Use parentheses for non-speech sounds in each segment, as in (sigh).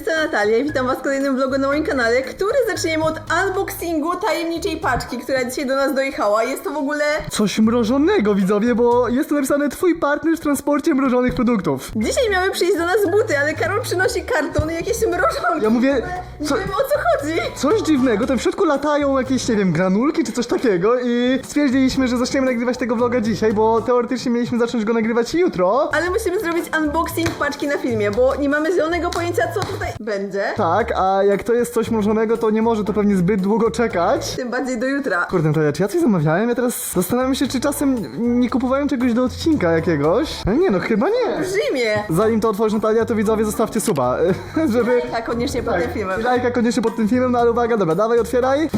strony Natalia i witam was w kolejnym vlogu na moim kanale, który zaczniemy od unboxingu tajemniczej paczki, która dzisiaj do nas dojechała. Jest to w ogóle... Coś mrożonego, widzowie, bo jest tu napisane twój partner w transporcie mrożonych produktów. Dzisiaj miały przyjść do nas buty, ale Karol przynosi kartony i jakieś mrożonki. Ja mówię, Nie co, wiem o co chodzi. coś dziwnego, tam w środku latają jakieś, nie wiem, granulki czy coś takiego i stwierdziliśmy, że zaczniemy nagrywać tego vloga dzisiaj, bo teoretycznie mieliśmy zacząć go nagrywać jutro. Ale musimy zrobić unboxing paczki na filmie, bo nie mamy zielonego pojęcia co tutaj będzie. Tak, a jak to jest coś mrożonego, to nie może to pewnie zbyt długo czekać. Tym bardziej do jutra. Kurde, Natalia, czy ja coś zamawiałem? Ja teraz zastanawiam się, czy czasem nie kupowałem czegoś do odcinka jakiegoś. Ale nie, no chyba nie. W Rzymie. Zanim to otworzysz Natalia, to widzowie zostawcie suba, (laughs) żeby... Tak, koniecznie pod tym filmem. Lajka koniecznie pod tym filmem, no ale uwaga, dobra, dawaj, otwieraj.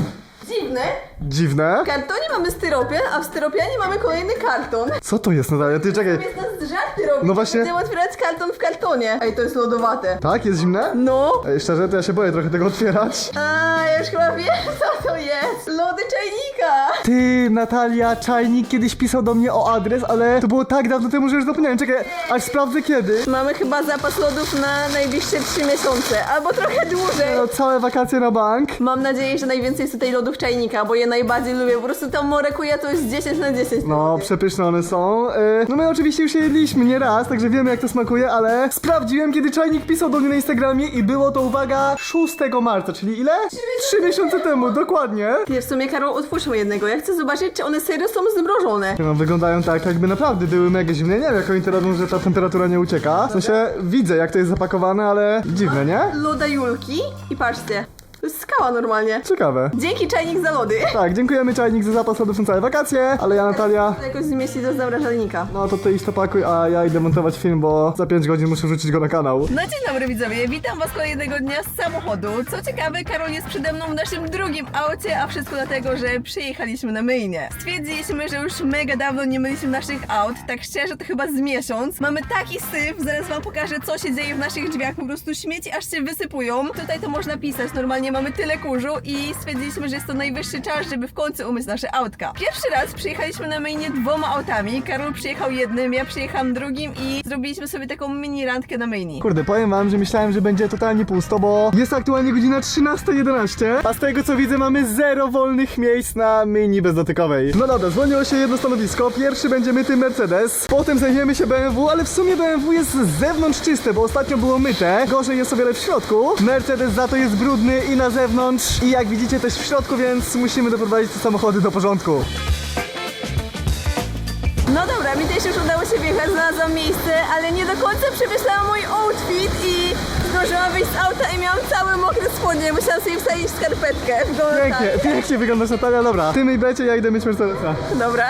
Dziwne. Dziwne. W kartonie mamy styropian, a w styropianie mamy kolejny karton. Co to jest, Natalia? Ty czekaj. Jest nas żarty robić. No właśnie. Będziemy otwierać karton w kartonie. Ej, to jest lodowate. Tak, jest zimne? No. Ej, szczerze, to ja się boję trochę tego otwierać. A, ja już chyba wiem, (laughs) co to jest. Lody czajnika. Ty, Natalia, czajnik kiedyś pisał do mnie o adres, ale to było tak dawno temu, że już zapomniałem. Czekaj, aż sprawdzę kiedy. Mamy chyba zapas lodów na najbliższe 3 miesiące, albo trochę dłużej. No, całe wakacje na bank. Mam nadzieję, że najwięcej jest tutaj lodów czajnika, bo je najbardziej lubię. Po prostu ta morekuja to jest 10 na 10. No, przepyszne one są. Yy, no my oczywiście już je jedliśmy nie raz, także wiemy jak to smakuje, ale sprawdziłem, kiedy czajnik pisał do mnie na Instagramie i było to, uwaga, 6 marca, czyli ile? Trzy miesiące temu, dokładnie. Nie, w sumie Karol otwórzmy jednego. Ja chcę zobaczyć, czy one serio są zmrożone. No, wyglądają tak, jakby naprawdę były mega zimne. Nie wiem, jak oni to robią, że ta temperatura nie ucieka. W sensie, widzę, jak to jest zapakowane, ale dziwne, nie? Loda Julki i patrzcie. To jest skała normalnie. Ciekawe. Dzięki czajnik za lody. Tak, dziękujemy Czajnik za zapas lodów na całe wakacje, ale ja, Natalia, To jakoś zmieści do zamrażalnika. no to ty idź to pakuj, a ja idę montować film, bo za 5 godzin muszę wrzucić go na kanał. No dzień dobry widzowie, witam was kolejnego dnia z samochodu. Co ciekawe, Karol jest przede mną w naszym drugim aucie, a wszystko dlatego, że przyjechaliśmy na myjnie. Stwierdziliśmy, że już mega dawno nie myliśmy naszych aut, tak szczerze to chyba z miesiąc. Mamy taki syf, zaraz wam pokażę co się dzieje w naszych drzwiach, po prostu śmieci aż się wysypują. Tutaj to można pisać, normalnie mamy tyle kurzu i stwierdziliśmy, że jest to najwyższy czas, żeby w końcu umyć nasze autka. Pierwszy raz przyjechaliśmy na myjnie dwoma autami, Karol przyjechał jednym, ja przyjechałam drugim i zrobiliśmy sobie taką mini randkę na myjni. Kurde, powiem wam, że myślałem, że będzie totalnie pusto, bo jest aktualnie godzina 13.11, a z tego co widzę mamy zero wolnych miejsc na mini bezdotykowej. No dobra, zwolniło się jedno stanowisko, pierwszy będzie myty Mercedes, potem zajmiemy się BMW, ale w sumie BMW jest z zewnątrz czyste, bo ostatnio było myte, gorzej jest o wiele w środku. Mercedes za to jest brudny i na zewnątrz i jak widzicie też w środku, więc musimy doprowadzić te samochody do porządku. No dobra, mi też już udało się wjechać, znalazłam miejsce, ale nie do końca przemyślałam mój outfit i zdążyłam wyjść z auta i miałam całe mokre spodnie. Musiałam sobie wsadzić skarpetkę. Wygląda Pięknie, pięknie wyglądasz Natalia, dobra. Ty myj becie, ja idę myć Mercedesa. Dobra.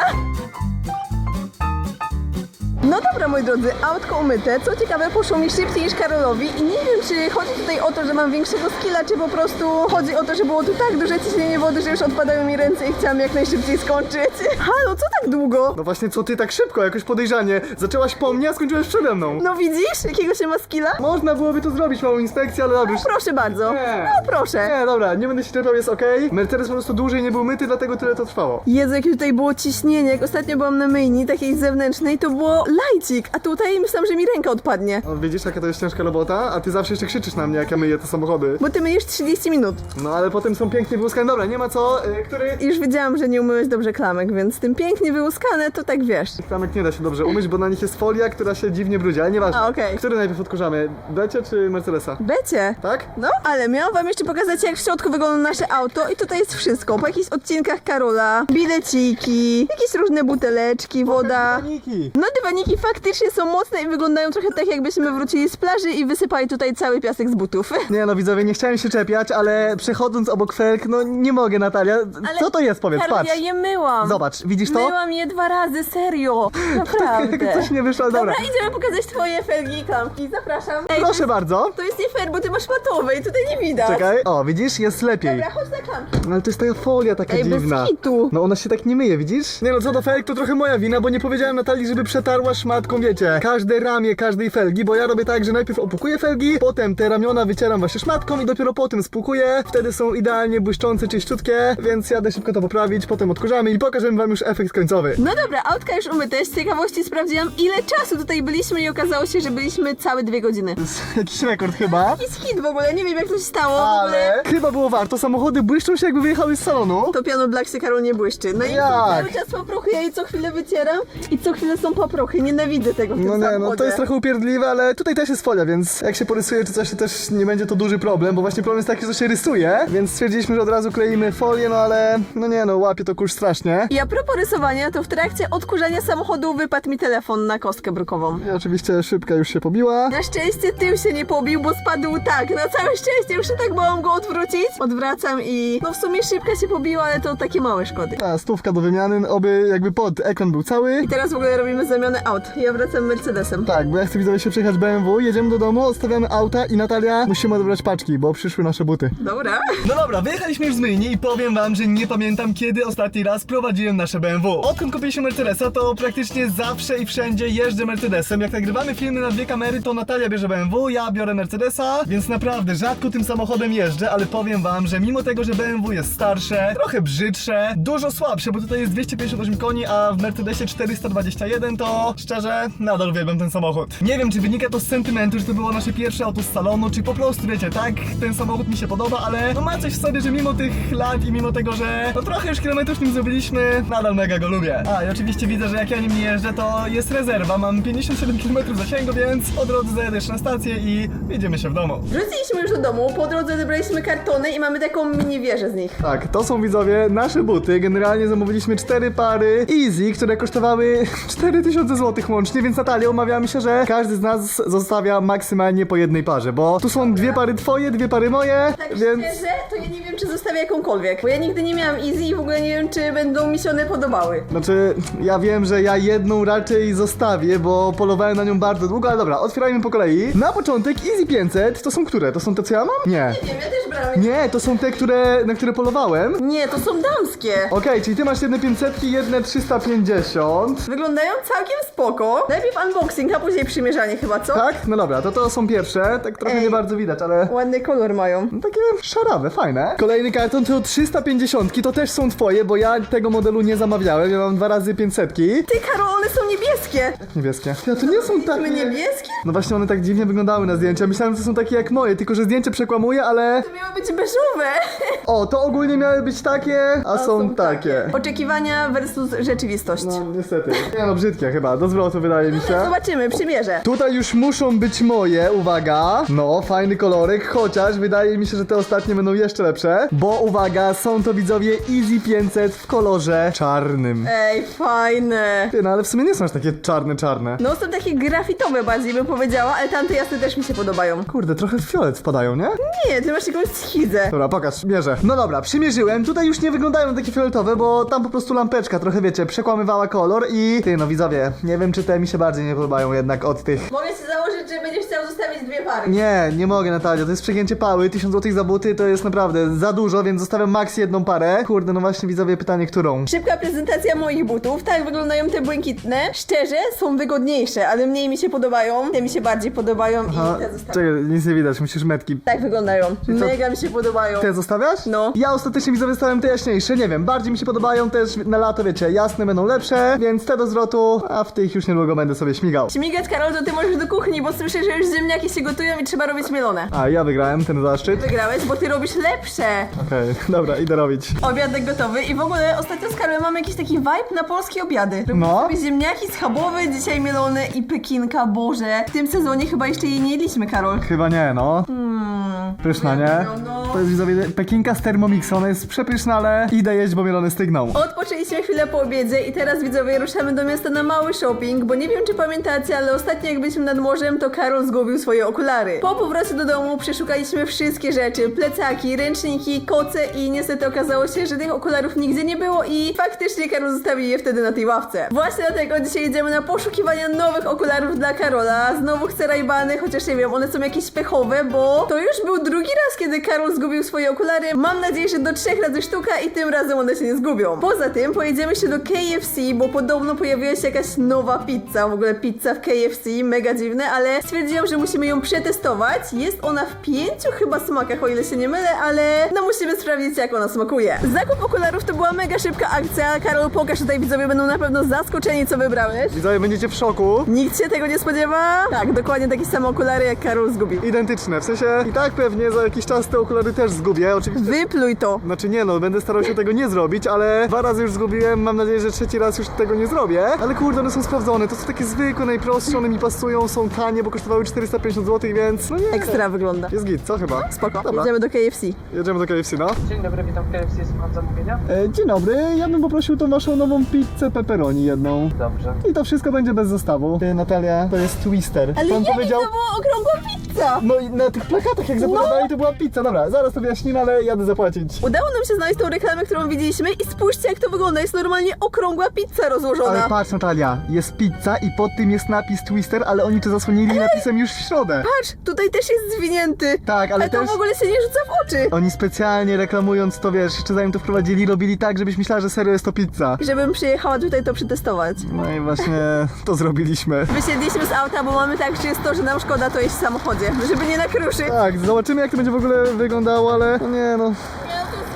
No dobra, moi drodzy, autko umyte. Co ciekawe, poszło mi szybciej niż Karolowi i nie wiem, czy chodzi tutaj o to, że mam większego skilla, czy po prostu chodzi o to, że było tu tak duże ciśnienie wody, że już odpadały mi ręce i chciałam jak najszybciej skończyć. (laughs) Halo, co tak długo? No właśnie, co ty tak szybko, jakoś podejrzanie. Zaczęłaś po mnie, a skończyłaś przede mną. No widzisz, jakiego się ma skilla? Można byłoby to zrobić, małą inspekcję, ale dobrze. Proszę bardzo. Nie. No proszę. Nie, dobra, nie będę się czepiał, jest okej. Mercedes po prostu dłużej nie był myty, dlatego tyle to trwało. Jezu, jakie tutaj było ciśnienie. Jak ostatnio byłam na myjni, takiej zewnętrznej, to było lajcik, a tutaj myślałam, że mi ręka odpadnie. No, widzisz, jaka to jest ciężka robota, a ty zawsze jeszcze krzyczysz na mnie, jak ja myję te samochody. Bo ty myjesz 30 minut. No ale potem są pięknie wyłuskane. Dobra, nie ma co, y, który... Już wiedziałam, że nie umyłeś dobrze klamek, więc tym pięknie wyłuskane, to tak wiesz. Klamek nie da się dobrze umyć, bo na nich jest folia, która się dziwnie brudzi, ale nieważne. A, okej. Który najpierw odkurzamy? Becie czy Mercedesa? Becie. Tak? No, ale miałam wam jeszcze pokazać, jak w środku wygląda nasze auto i tutaj jest wszystko. Po jakichś odcinkach Karola, bileciki, jakieś różne buteleczki, woda. Paniki. No dywaniki faktycznie są mocne i wyglądają trochę tak, jakbyśmy wrócili z plaży i wysypali tutaj cały piasek z butów. (laughs) Nie no widzowie, nie chciałem się czepiać, ale przechodząc obok felk, no nie mogę Natalia. Co to jest powiedz, Karol, patrz. ja je myłam. Zobacz, widzisz to? Myłam je dwa razy, serio. (laughs) Naprawdę. Coś nie wyszło, dobra. Dobra, idziemy pokazać twoje felgi i klamki. Zapraszam. Ej, Proszę bardzo. To jest nie fair, bo ty masz matowe i tutaj nie widać. Czekaj, o widzisz, jest lepiej. Dobra, chodź na klamki. No ale to jest taka folia taka Ej, bez dziwna. kitu. No ona się tak nie myje, widzisz? Nie no, co do felk to trochę moja wina, bo nie powiedziałem Natalii, żeby przetarła szmatką, wiecie, każde ramię każdej felgi, bo ja robię tak, że najpierw opukuję felgi, potem te ramiona wycieram właśnie szmatką i dopiero potem spukuję. Wtedy są idealnie błyszczące, czyściutkie, więc jadę szybko to poprawić, potem odkurzamy i pokażemy wam już efekt końcowy. No dobra, autka już umyte. Z ciekawości sprawdziłam, ile czasu tutaj byliśmy i okazało się, że byliśmy całe dwie godziny. To jest jakiś rekord chyba. Jakiś hit w ogóle, nie wiem jak to się stało w ogóle. Ale chyba było warto, samochody błyszczą się jakby wyjechały z salonu. To piano Black Karol nie błyszczy. No i Jak? cały czas paprochy, ja co chwilę wycieram i co chwilę są paprochy. Nienawidzę tego w tym No nie, no samochodzie. to jest trochę upierdliwe, ale tutaj też jest folia, więc jak się porysuje czy coś, to też nie będzie to duży problem, bo właśnie problem jest taki, że się rysuje, więc stwierdziliśmy, że od razu kleimy folię, no ale no nie no, łapie to kurz strasznie. I a propos rysowania, to w trakcie odkurzania samochodu wypadł mi telefon na kostkę brukową. I oczywiście szybka już się pobiła. Na szczęście tył się nie pobił, bo spadł tak. Na całe szczęście, już się tak bałam go odwrócić. Odwracam i no w sumie szybka się pobiła, ale to takie małe szkody. A, stówka do wymiany, oby jakby pod ekran był cały. I teraz w ogóle robimy zamianę aut. Ja wracam Mercedesem. Tak, bo ja chcę widzowie się przejechać BMW, jedziemy do domu, odstawiamy auta i Natalia musimy odebrać paczki, bo przyszły nasze buty. Dobra. No dobra, wyjechaliśmy już z myjni i powiem wam, że nie pamiętam kiedy ostatni raz prowadziłem nasze BMW. Odkąd kupiliśmy Mercedesa, to praktycznie zawsze i wszędzie jeżdżę Mercedesem. Jak nagrywamy filmy na dwie kamery, to Natalia bierze BMW, ja biorę Mercedesa, więc naprawdę rzadko tym samochodem jeżdżę, ale powiem wam, że mimo tego, że BMW jest starsze, trochę brzydsze, dużo słabsze, bo tutaj jest 258 koni, a w Mercedesie 421, to szczerze, nadal uwielbiam ten samochód. Nie wiem, czy wynika to z sentymentu, że to było nasze pierwsze auto z salonu, czy po prostu, wiecie, tak, ten samochód mi się podoba, ale no ma coś w sobie, że mimo tych lat i mimo tego, że no trochę już kilometrów nim zrobiliśmy, nadal mega go lubię. A i oczywiście widzę, że jak ja nim nie jeżdżę, to jest rezerwa, mam 57 km zasięgu, więc po drodze zajadę jeszcze na stację i jedziemy się w domu. Wróciliśmy już do domu, po drodze wybraliśmy kartony i mamy taką mini wieżę z nich. Tak, to są widzowie nasze buty. Generalnie zamówiliśmy cztery pary Easy, które kosztowały (laughs) 4000 zł łącznie, więc Natalia umawiamy się, że każdy z nas zostawia maksymalnie po jednej parze, bo tu są dwie pary twoje, dwie pary moje, Tak więc... szczerze, to ja nie wiem, czy zostawię jakąkolwiek, bo ja nigdy nie miałam Easy i w ogóle nie wiem, czy będą mi się one podobały. Znaczy, ja wiem, że ja jedną raczej zostawię, bo polowałem na nią bardzo długo, ale dobra, otwierajmy po kolei. Na początek Easy 500, to są które? To są te, co ja mam? Nie. Nie wiem, ja też brałam. Nie, to są te, które, na które polowałem. Nie, to są damskie. Okej, czyli ty masz jedne 500, jedne 350. Wyglądają całkiem spoko. Najpierw unboxing, a później przymierzanie chyba, co? Tak? No dobra, to to są pierwsze, tak trochę Ej. nie bardzo widać, ale... Ładny kolor mają. No takie szarawe, fajne. Kolejny karton to 350, to też są twoje, bo ja tego modelu nie zamawiałem, ja mam dwa razy 500. Ty, Karol, one są niebieskie. Niebieskie. Ja to nie są takie... Niebieskie? No właśnie one tak dziwnie wyglądały na zdjęciu. Myślałem, że są takie jak moje, tylko że zdjęcie przekłamuje, ale... To miały być beżowe. (laughs) O, to ogólnie miały być takie, a, są, takie. Oczekiwania versus rzeczywistość. No niestety. Nie no, brzydkie chyba, do zwrotu wydaje mi się. Zobaczymy, przymierzę. Tutaj już muszą być moje, uwaga. No, fajny kolorek, chociaż wydaje mi się, że te ostatnie będą jeszcze lepsze. Bo uwaga, są to widzowie Easy 500 w kolorze czarnym. Ej, fajne. Ty, no ale w sumie nie są aż takie czarne, czarne. No są takie grafitowe bardziej bym powiedziała, ale tamte jasne też mi się podobają. Kurde, trochę w fiolet wpadają, nie? Nie, ty masz jakąś schidzę. Dobra, pokaż, mierzę. No dobra, przymierzyłem. Tutaj już nie wyglądają takie fioletowe, bo tam po prostu lampeczka trochę, wiecie, przekłamywała kolor i... Ty, no widzowie, nie wiem, czy te mi się bardziej nie podobają jednak od tych... Mogę ci założyć, że będziesz chciał zostawić dwie pary. Nie, nie mogę Natalia, to jest przegięcie pały, 1000 zł za buty to jest naprawdę za dużo, więc zostawiam max jedną parę. Kurde, no właśnie widzowie, pytanie, którą? Szybka prezentacja moich butów. Tak wyglądają te błękitne. Szczerze, są wygodniejsze, ale mniej mi się podobają. Te mi się bardziej podobają A, i te zostawiam. czekaj, nic nie widać, musisz metki. Tak wyglądają. co? Mega mi się podobają. Te zostawiasz? No. Ja ostatecznie widzowie zostawiam te jaśniejsze, nie wiem, bardziej mi się podobają też na lato, wiecie, jasne będą lepsze, więc te do zwrotu, a w tych już niedługo będę sobie śmigał. Śmigać, Karol, to ty możesz do kuchni, bo słyszę, że już ziemniaki się gotują i trzeba robić mielone. A, ja wygrałem ten zaszczyt. Wygrałeś, bo ty robisz lepsze. Okej, (laughs) dobra, idę robić. Obiadek gotowy i w ogóle ostatnio z Karolem mamy jakiś taki vibe na polskie obiady. Robimy No. sobie ziemniaki schabowe, dzisiaj mielone i pekinka, boże. W tym sezonie chyba jeszcze jej nie jedliśmy, Karol. Chyba nie, no. Hmm. Pyszna, nie? No. To jest widzowie pekinka z Thermomixa, ona jest przepyszna, ale idę jeść, bo mielony stygną. Odpoczęliśmy chwilę po obiedzie i teraz widzowie ruszamy do miasta na mały shopping, bo nie wiem czy pamiętacie, ale ostatnio jak byliśmy nad morzem, to Karol zgubił swoje okulary. Po powrocie do domu przeszukaliśmy wszystkie rzeczy, plecaki, ręczniki, koce i niestety okazało się, że tych okularów nigdzie nie było i faktycznie Karol zostawił je wtedy na tej ławce. Właśnie dlatego dzisiaj jedziemy na poszukiwania nowych okularów dla Karola. Znowu chcę rajbany, chociaż nie wiem, one są jakieś pechowe, bo to już był drugi raz, kiedy Karol zgubił swoje okulary. Mam nadzieję, że do trzech razy sztuka i tym razem one się nie zgubią. Poza tym pojedziemy się do KFC, bo podobno pojawiła się jakaś nowa nowa pizza, w ogóle pizza w KFC, mega dziwne, ale stwierdziłam, że musimy ją przetestować. Jest ona w pięciu chyba smakach, o ile się nie mylę, ale no musimy sprawdzić, jak ona smakuje. Zakup okularów to była mega szybka akcja. Karol, pokaż tutaj widzowie, będą na pewno zaskoczeni, co wybrałeś. Widzowie, będziecie w szoku. Nikt się tego nie spodziewa? Tak, dokładnie takie same okulary, jak Karol zgubił. Identyczne, w sensie i tak pewnie za jakiś czas te okulary też zgubię, oczywiście. Wypluj to. Znaczy nie no, będę starał się tego nie zrobić, ale dwa razy już zgubiłem, mam nadzieję, że trzeci raz już tego nie zrobię. Ale kurde, one są sprawdzone, to są takie zwykłe, najprostsze, one mi pasują, są tanie, bo kosztowały 450 zł, więc no nie. Ekstra wygląda. Jest git, co chyba? Spoko. Dobra, Jedziemy do KFC. jedziemy do KFC, no. Dzień dobry, witam w KFC, słucham zamówienia. E, dzień dobry, ja bym poprosił tą waszą nową pizzę pepperoni jedną. Dobrze. I to wszystko będzie bez zestawu. Ty, Natalia, to jest twister. Ale Pan powiedział... to była okrągła pizza? No i na tych plakatach jak zapowiadali to była pizza. Dobra, zaraz to wyjaśnimy, ale jadę zapłacić. Udało nam się znaleźć tą reklamę, którą widzieliśmy i spójrzcie jak to wygląda. Jest normalnie okrągła pizza rozłożona. Ale patrz Natalia, jest pizza i pod tym jest napis twister, ale oni to zasłonili napisem już w środę. Patrz, tutaj też jest zwinięty. Tak, ale Ale to też- w ogóle się nie rzuca w oczy. Oni specjalnie reklamując to, wiesz, jeszcze zanim to wprowadzili, robili tak, żebyś myślała, że serio jest to pizza. Żebym przyjechała tutaj to przetestować. No i właśnie to zrobiliśmy. Wysiedliśmy z auta, bo mamy tak, że jest to, że nam szkoda to jeść w samochodzie, żeby nie nakruszyć. Tak, zobaczymy jak to będzie w ogóle wyglądało, ale no nie no,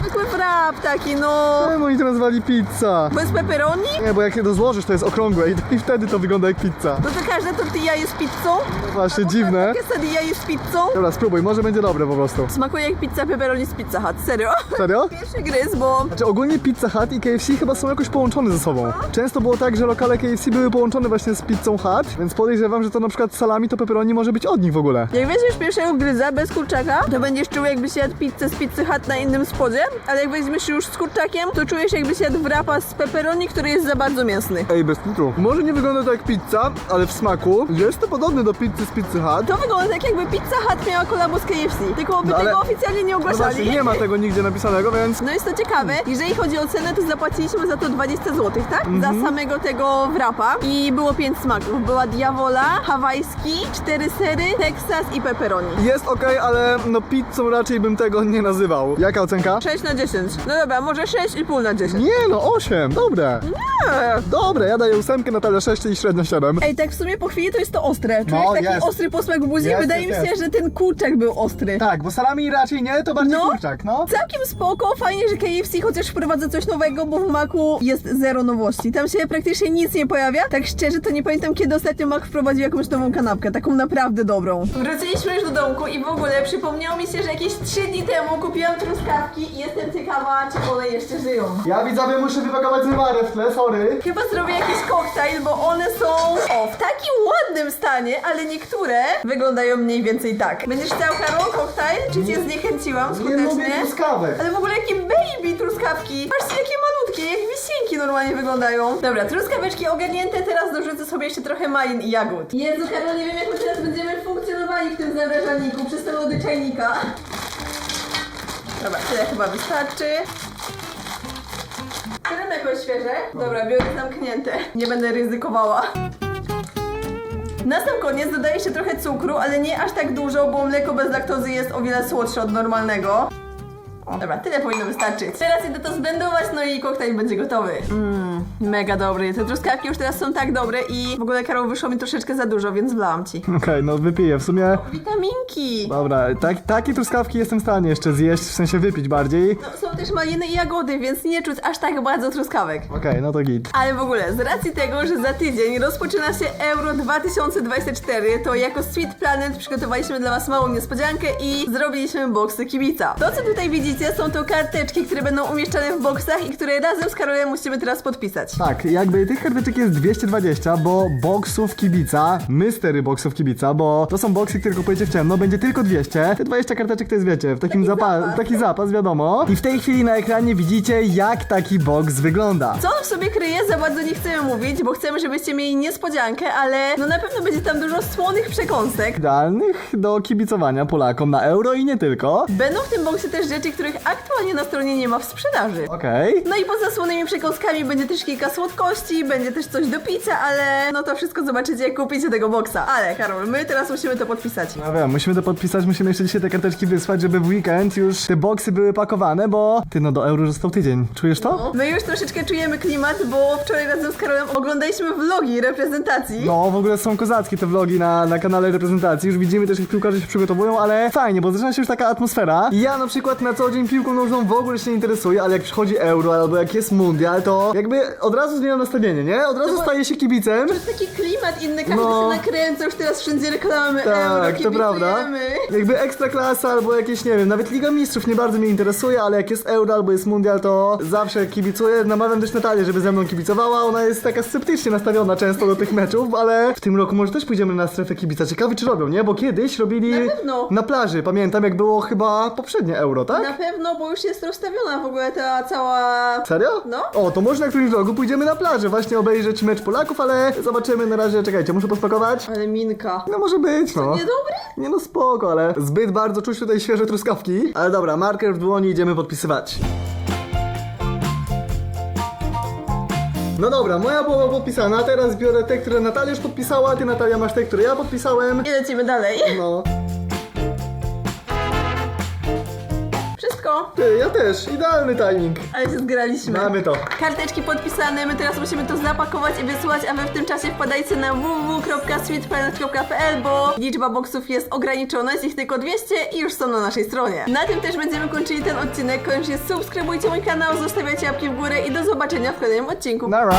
zwykły wrap taki, no. czemu oni to nazwali pizza? Bez pepperoni? Nie, bo jak je rozłożysz, to jest okrągłe i, i wtedy to wygląda jak pizza. No to każda tortilla jest pizzą? No właśnie, dziwne. Quesadilla jest pizzą? Dobra, spróbuj, może będzie dobre po prostu. Smakuje jak pizza pepperoni z Pizza Hut, serio? Serio? (laughs) Pierwszy gryz, bo Znaczy ogólnie Pizza Hut i KFC chyba są jakoś połączone ze sobą. Często było tak, że lokale KFC były połączone właśnie z Pizzą Hut, więc podejrzewam, że to na przykład salami to pepperoni może być od nich w ogóle. Jak weźmiesz pierwszego gryza bez kurczaka, to będziesz czuł jakbyś jadł pizzę z Pizzy Hut na innym spodzie, ale jak weźmiesz już z kurczakiem, to czujesz jakbyś jadł wrapa z pepperoni, który jest za bardzo mięsny. Ej, bez kitu. Może nie wygląda to jak pizza, ale w smaku jest to podobne do pizzy z Pizzy Hut. To wygląda tak jakby Pizza Hut miała kolabo z KFC, tylko by No ale- tego oficjalnie nie No właśnie, nie ma tego nigdzie napisanego, więc... No jest to ciekawe. Jeżeli chodzi o cenę, to zapłaciliśmy za to 20 zł, tak? Mhm. Za samego tego wrapa. I było 5 smaków. Była diawola, hawajski, 4 sery, Texas i pepperoni. Jest okej, ale no pizzą raczej bym tego nie nazywał. Jaka ocenka? 6 na 10. No dobra, może 6,5 na 10. Nie no, 8, dobre. Nie. Dobre, ja daję ósemkę, Natalia 6 i średnio 7. Ej, tak w sumie po chwili to jest to ostre. Czujesz No, taki jest. ostry posmak w buzi? Jest, Wydaje jest, mi się, jest. że ten kurczak był ostry. Tak, bo salami raczej nie, to bardziej No. kurczak, no. Całkiem spoko, fajnie, że KFC chociaż wprowadza coś nowego, bo w Macu jest zero nowości. Tam się praktycznie nic nie pojawia. Tak szczerze, to nie pamiętam, kiedy ostatnio Mac wprowadził jakąś nową kanapkę, taką naprawdę dobrą. Wróciliśmy już do domku i w ogóle przypomniało mi się, że jakieś 3 dni temu kupiłam truskawki i jestem ciekawa, czy one jeszcze żyją. Ja widzowie muszę wypakować zmywarę w tle, Chyba zrobię jakiś koktajl, bo one są o, w takim ładnym stanie, ale niektóre wyglądają mniej więcej tak. Będziesz chciał Karol koktajl? Czy cię zniechęciłam Nie lubię skutecznie? truskawek. Ale w ogóle jakie baby truskawki! Patrzcie jakie malutkie, jak wisienki normalnie wyglądają. Dobra, truskaweczki ogarnięte, teraz dorzucę sobie jeszcze trochę malin i jagód. Jezu, Karol, nie wiem jak my teraz będziemy funkcjonowali w tym zamrażalniku przez te lody czajnika. Dobra, tyle chyba wystarczy. Jakoś świeże? Dobra, biorę zamknięte. Nie będę ryzykowała. Na sam koniec dodaję jeszcze trochę cukru, ale nie aż tak dużo, bo mleko bez laktozy jest o wiele słodsze od normalnego. Dobra, tyle powinno wystarczyć. Teraz idę to zblendować, no i koktajl będzie gotowy. Mmm, mega dobry. Te truskawki już teraz są tak dobre i w ogóle Karol wyszło mi troszeczkę za dużo, więc wlałam ci. Okej, no wypiję, w sumie... Witaminki! Dobra, tak, takie truskawki jestem w stanie jeszcze zjeść, w sensie wypić bardziej. No, są też maliny i jagody, więc nie czuć aż tak bardzo truskawek. Okej, no to git. Ale w ogóle, z racji tego, że za tydzień rozpoczyna się Euro 2024, to jako Sweet Planet przygotowaliśmy dla Was małą niespodziankę i zrobiliśmy boksy kibica. To, co tutaj widzicie, są to karteczki, które będą umieszczane w boksach i które razem z Karolem musimy teraz podpisać. Tak, jakby tych karteczek jest 220, bo boksów kibica, mystery boksów kibica, bo to są boksy, które kupujecie w ciemno, będzie tylko 200. Te 20 karteczek to jest, wiecie, w takim Taki zapa- zapas. taki zapas, wiadomo. I w tej chwili na ekranie widzicie, jak taki boks wygląda. Co on w sobie kryje, za bardzo nie chcemy mówić, bo chcemy, żebyście mieli niespodziankę, ale no na pewno będzie tam dużo słonych przekąsek. Idealnych do kibicowania Polakom na euro i nie tylko. Będą w tym boksie też rzeczy, których aktualnie na stronie nie ma w sprzedaży. Okej. No i poza słonymi przekąskami będzie też też kilka słodkości, będzie też coś do picia, ale no to wszystko zobaczycie jak kupicie tego boksa. Ale Karol, my teraz musimy to podpisać. No wiem, musimy to podpisać, musimy jeszcze dzisiaj te karteczki wysłać, żeby w weekend już te boksy były pakowane, bo ty no do euro został tydzień. Czujesz to? My już troszeczkę czujemy klimat, bo wczoraj razem z Karolem oglądaliśmy vlogi reprezentacji. No, w ogóle są kozackie te vlogi na, na kanale reprezentacji. Już widzimy też, jak piłkarze się przygotowują, ale fajnie, bo zaczyna się już taka atmosfera. Ja na przykład na co dzień piłką nożną w ogóle się nie interesuję, ale jak przychodzi euro albo jak jest mundial, to jakby od razu zmieniam nastawienie, nie? Od razu No staję się kibicem. To jest taki klimat inny, każdy No. się nakręca, już teraz wszędzie reklamy, euro, Tak, to prawda. Jakby ekstra klasa albo jakieś, nie wiem, nawet Liga Mistrzów nie bardzo mnie interesuje, ale jak jest Euro albo jest Mundial, to zawsze kibicuję. Namawiam też Natalię, żeby ze mną kibicowała. Ona jest taka sceptycznie nastawiona często do tych meczów, ale w tym roku może też pójdziemy na strefę kibica. Ciekawe czy robią, nie? Bo kiedyś robili Na pewno. na plaży. Pamiętam jak było chyba poprzednie Euro, tak? Na pewno, bo już jest rozstawiona w ogóle ta cała... Serio? No. O, to może na którymś vlogu pójdziemy na plażę właśnie obejrzeć mecz Polaków, ale zobaczymy na razie. Czekajcie, muszę pospakować. Ale minka. No może być, no. Niedobry? Nie no spoko, ale zbyt bardzo czuć tutaj świeże truskawki. Ale dobra, marker w dłoni, idziemy podpisywać. No dobra, moja połowa podpisana, teraz biorę te, które Natalia już podpisała, ty Natalia masz te, które ja podpisałem. I lecimy dalej. No, Wszystko. ty, ja też, idealny timing. Ale się zgraliśmy. Mamy to. Karteczki podpisane, my teraz musimy to zapakować i wysłać, a wy w tym czasie wpadajcie na www.sweetplanet.pl, bo liczba boksów jest ograniczona, jest ich tylko 200 i już są na naszej stronie. Na tym też będziemy kończyli ten odcinek. Koniecznie subskrybujcie mój kanał, zostawiajcie łapki w górę i do zobaczenia w kolejnym odcinku. Nara.